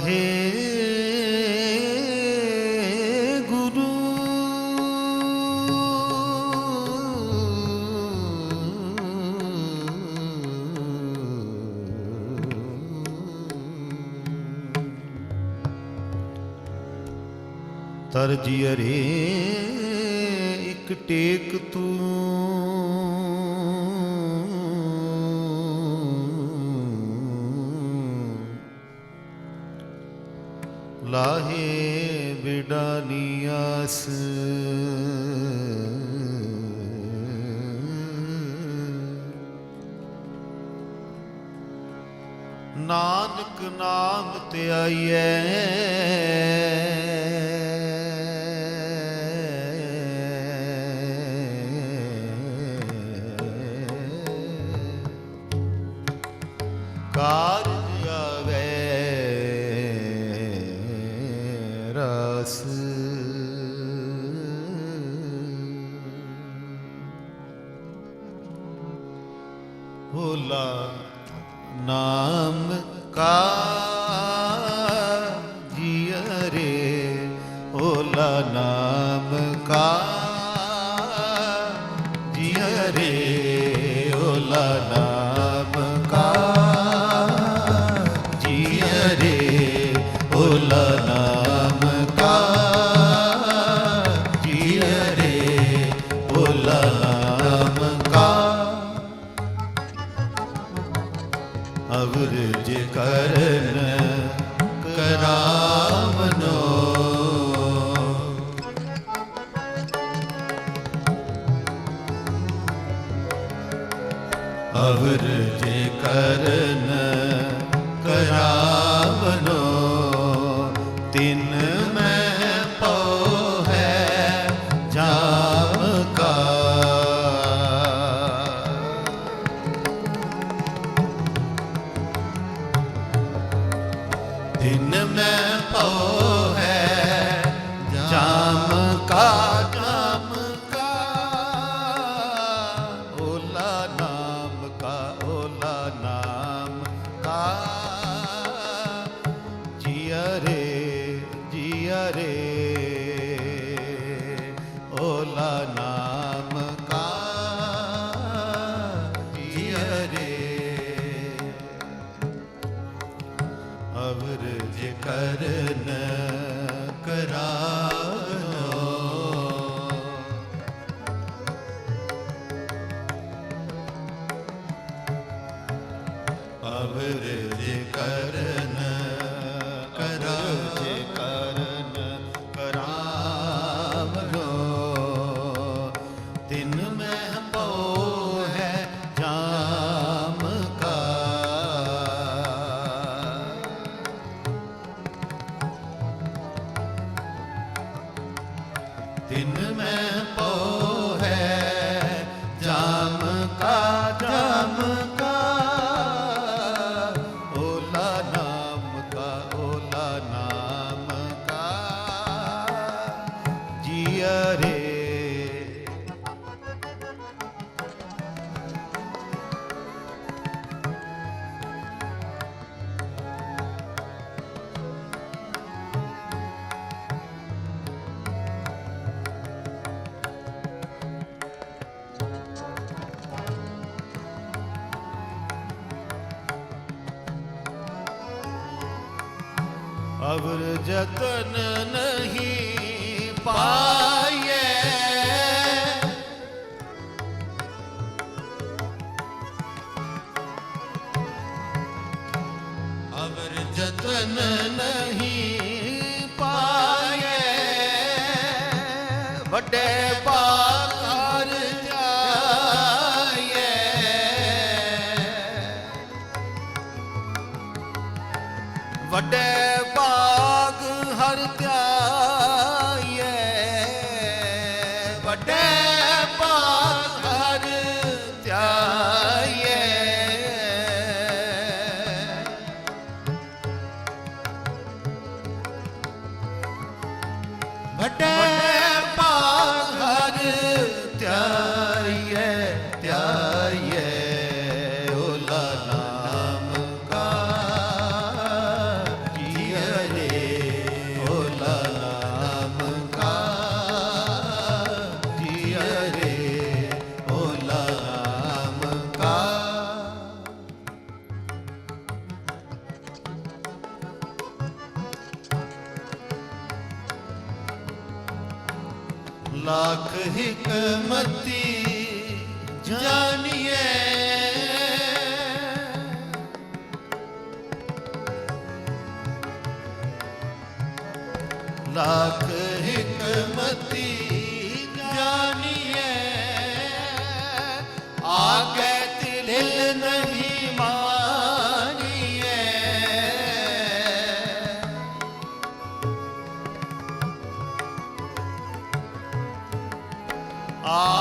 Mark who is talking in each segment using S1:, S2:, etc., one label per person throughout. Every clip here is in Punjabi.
S1: ਵਾਹੇ ਗੁਰੂ। ਤਰਜੀ ਅਰੇ ਇੱਕ ਟੇਕ ਤੂੰ। ਆਸ ਨਾਨਕ ਨਾਮ ਤੇ ਆਈਐ। na bahar ਤਿਨ ਮੈਂ ਪਉ ਅਵਰ ਜਤਨ ਨਹੀਂ ਪਾਏ ਅਵਰ ਜਤਨ ਨਹੀਂ ਪਾਏ ਵੱਡੇ ਪਾ ਵੱਡਾ ਲੱਖ ਹਕਮਤੀ ਜਾਣੀਏ ਲੱਖ Ah.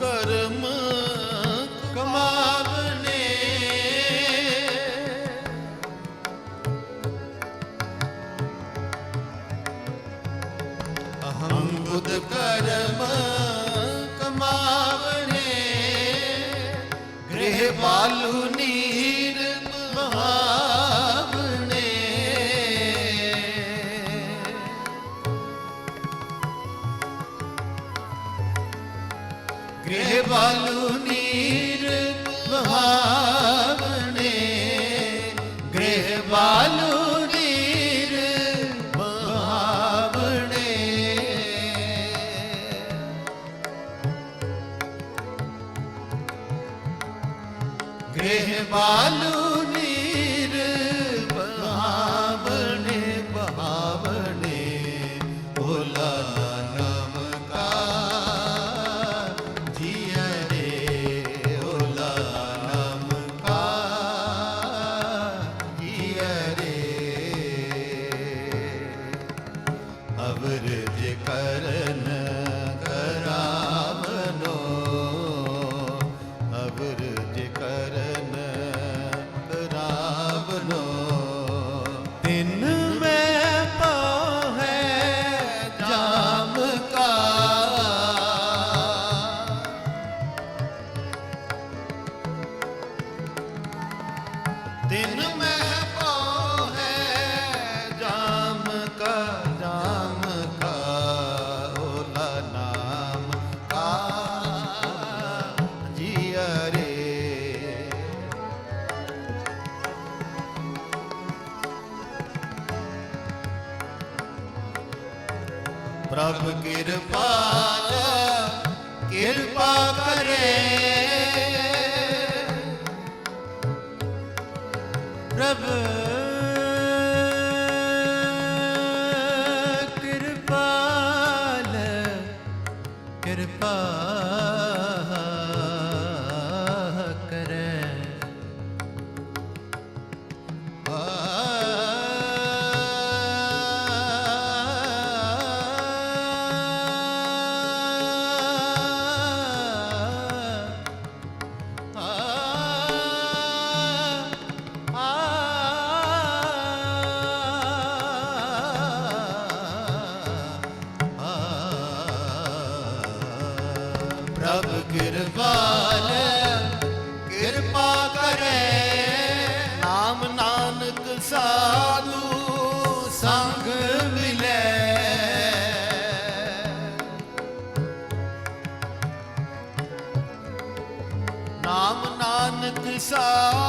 S1: ਕਰਮ ਕਮਾਵਨੇ। ਅਹੰ ਬੁੱਧ ਕਰਮ ਕਮਾਵਨੇ। ਗ੍ਰਹਿ ਬਾਲੂ মেহবালু ਪ੍ਰਭ ਕਿਰਪਾਲ ਕਿਰਪਾ ਕਰੇ। ਪ੍ਰਭ ਕਿਰਪਾਲ ਕਿਰਪਾ। ਪ੍ਰਭ ਕਿਰਪਾਲ ਕਿਰਪਾ ਕਰੇ। ਨਾਮ ਨਾਨਕ ਸਾਧੂ ਸੰਗ ਮਿਲੇ। ਨਾਮ ਨਾਨਕ ਸਾਧੂ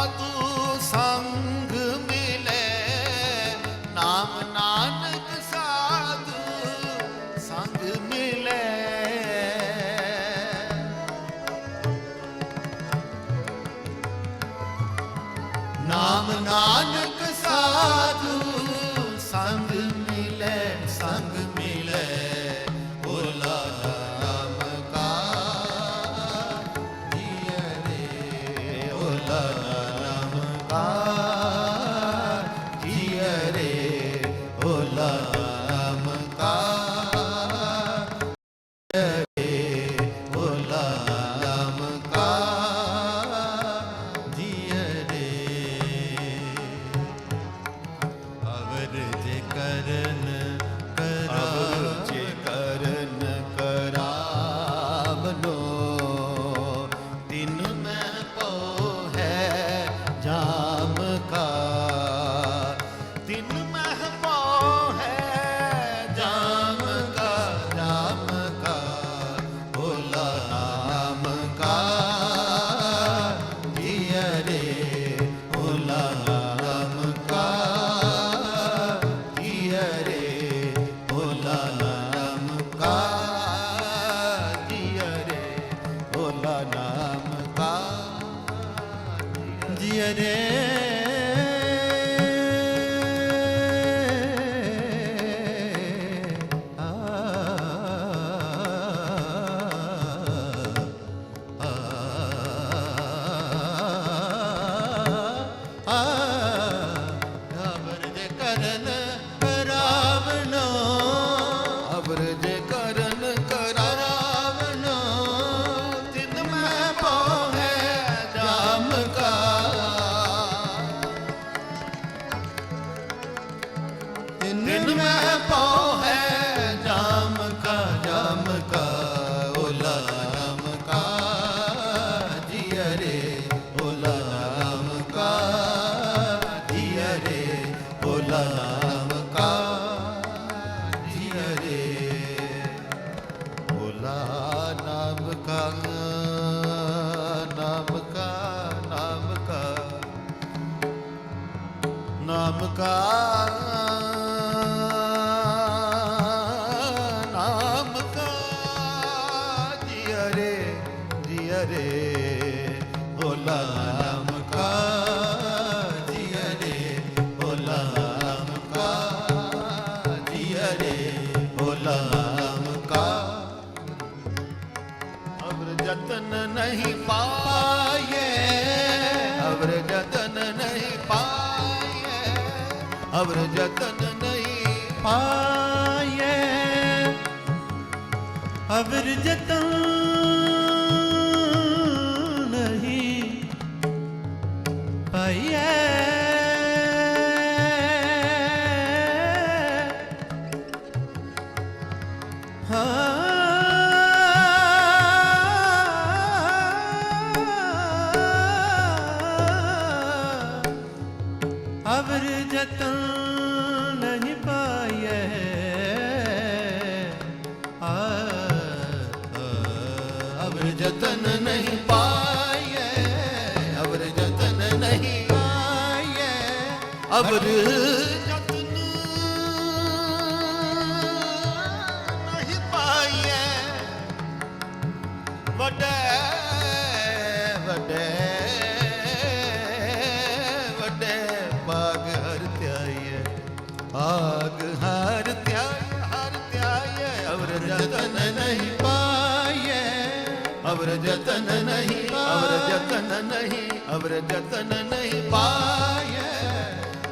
S1: जियरे ओ लाम का जियरे ओ लाम का जियरे ओ लाम का अवर जतन नहीं पाए अवर जतन नहीं पाए अवर जतन नहीं पाए अवर जतन ਜਤਨ ਨਹੀਂ
S2: ਪਾਈਐ ਅਵਰ ਜਤਨ ਨਹੀਂ ਆਈਐ ਅਵਰ ਜਤਨ ਨਹੀਂ
S1: ਪਾਈਐ ਵਡੈ ਵਡੈ ਵਡੈ ਪਾਗ ਹਰ ਧਿਆਈਐ ਪਾਗ ਹਰ ਧਿਆਈਐ ਹਰ ਧਿਆਈਐ ਅਵਰ ਜਤਨ ਨਹੀਂ ਅਵਰ ਜਤਨ ਨਹੀਂ ਅਵਰ ਜਤਨ ਨਹੀਂ ਅਵਰ ਜਤਨ ਨਹੀਂ ਪਾਏ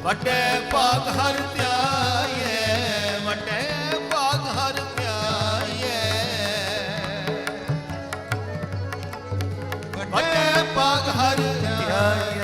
S1: ਵਟੇ ਪਾਗ ਹਰ ਧਿਆਏ ਵਟੇ ਪਾਗ ਹਰ ਧਿਆਏ ਵਟੇ ਪਾਗ ਹਰ ਧਿਆਏ